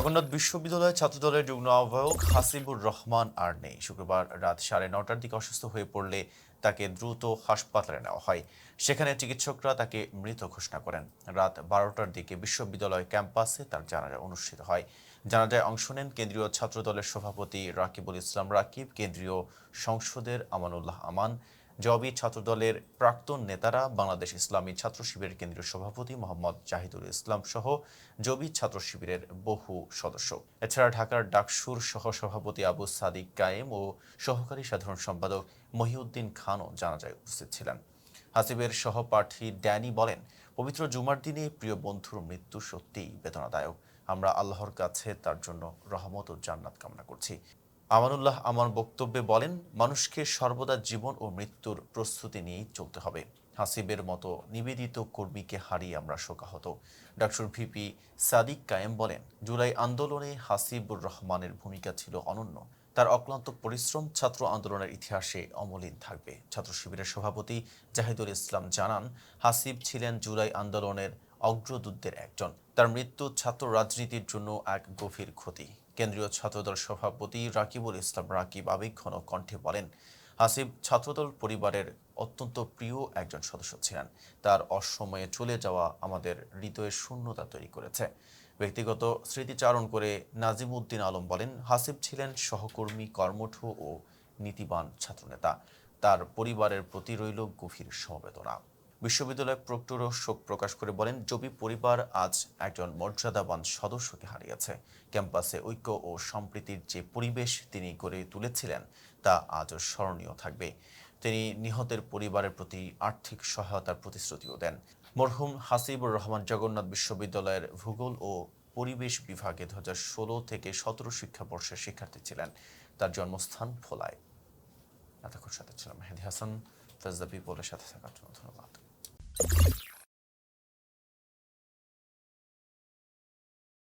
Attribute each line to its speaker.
Speaker 1: জগন্নাথ বিশ্ববিদ্যালয় ছাত্রদলের যুগ্ম আহ্বায়ক হাসিবুর রহমান আর নেই। শুক্রবার রাত সাড়ে নটার দিকে অসুস্থ হয়ে পড়লে তাকে দ্রুত হাসপাতালে নেওয়া হয়। সেখানে চিকিৎসকরা তাকে মৃত ঘোষণা করেন। রাত বারোটার দিকে বিশ্ববিদ্যালয় ক্যাম্পাসে তার জানাজা অনুষ্ঠিত হয়। জানাজায় অংশ নেন কেন্দ্রীয় ছাত্রদলের সভাপতি রাকিবুল ইসলাম রাকিব, কেন্দ্রীয় সংসদের আমানুল্লাহ আমান জবি ছাত্রদলের প্রাক্তন নেতারা বাংলাদেশ ইসলামী ছাত্র শিবিরের কেন্দ্রীয় সভাপতি মোহাম্মদ জাহিদুল ইসলাম সহ জবি ছাত্র শিবিরের বহু সদস্য। এছাড়া ঢাকার ডাকসুর সহ সভাপতি আবু সাদিক কায়েম ও সহকারী সাধারণ সম্পাদক মহিউদ্দিন খানও জানাজায় উপস্থিত ছিলেন। হাসিবের সহপাঠী ড্যানি বলেন, পবিত্র জুমার দিনে প্রিয় বন্ধুর মৃত্যু সত্যিই বেদনাদায়ক। আমরা আল্লাহর কাছে তার জন্য রহমত ও জান্নাত কামনা করছি। আমানুল্লাহ আমার বক্তব্যে বলেন, মানুষকে সর্বদা জীবন ও মৃত্যুর প্রস্তুতি নিয়েই চলতে হবে। হাসিবের মতো নিবেদিত কর্মীকে হারিয়ে আমরা শোকাহত। ডাক্তার ভিপি সাদিক কায়েম বলেন, জুলাই আন্দোলনে হাসিবুর রহমানের ভূমিকা ছিল অনন্য। তার অক্লান্ত পরিশ্রম ছাত্র আন্দোলনের ইতিহাসে অমলিন থাকবে। ছাত্র শিবিরের সভাপতি জাহিদুল ইসলাম জানান, হাসিব ছিলেন জুলাই আন্দোলনের অগ্রদূতদের একজন। তার মৃত্যু ছাত্র রাজনীতির জন্য এক গভীর ক্ষতি। কেন্দ্রীয় ছাত্রদল সভাপতি রাকিবুল ইসলাম রাকিব আবেগঘন কণ্ঠে বলেন, হাসিব ছাত্রদল পরিবারের অত্যন্ত প্রিয় একজন সদস্য ছিলেন। তার অসময়ে চলে যাওয়া আমাদের হৃদয়ে শূন্যতা তৈরি করেছে। ব্যক্তিগত স্মৃতিচারণ করে নাজিম উদ্দিন আলম বলেন, হাসিব ছিলেন সহকর্মী, কর্মঠ ও নীতিবান ছাত্রনেতা। তার পরিবারের প্রতি রইল গভীর সমবেদনা। বিশ্ববিদ্যালয় প্রক্টরও শোক প্রকাশ করে বলেন, জবি পরিবার আজ একজন মর্যাদাবান সদস্যকে হারিয়েছে। ক্যাম্পাসে ঐক্য ও সম্প্রীতির যে পরিবেশ তিনি গড়ে তুলেছিলেন, তা আজও স্মরণীয় থাকবে। তিনি নিহতের পরিবারের প্রতি আর্থিক সহায়তার প্রতিশ্রুতিও দেন। মরহুম হাসিবুর রহমান জগন্নাথ বিশ্ববিদ্যালয়ের ভূগোল ও পরিবেশ বিভাগে দু হাজার ষোলো থেকে সতেরো শিক্ষাবর্ষের শিক্ষার্থী ছিলেন। তার জন্মস্থান ভোলায়। এতক্ষণ সাথে ছিলাম। মেহেদি হাসান ফেজদা পিপলের সাথে থাকার জন্য ধন্যবাদ। you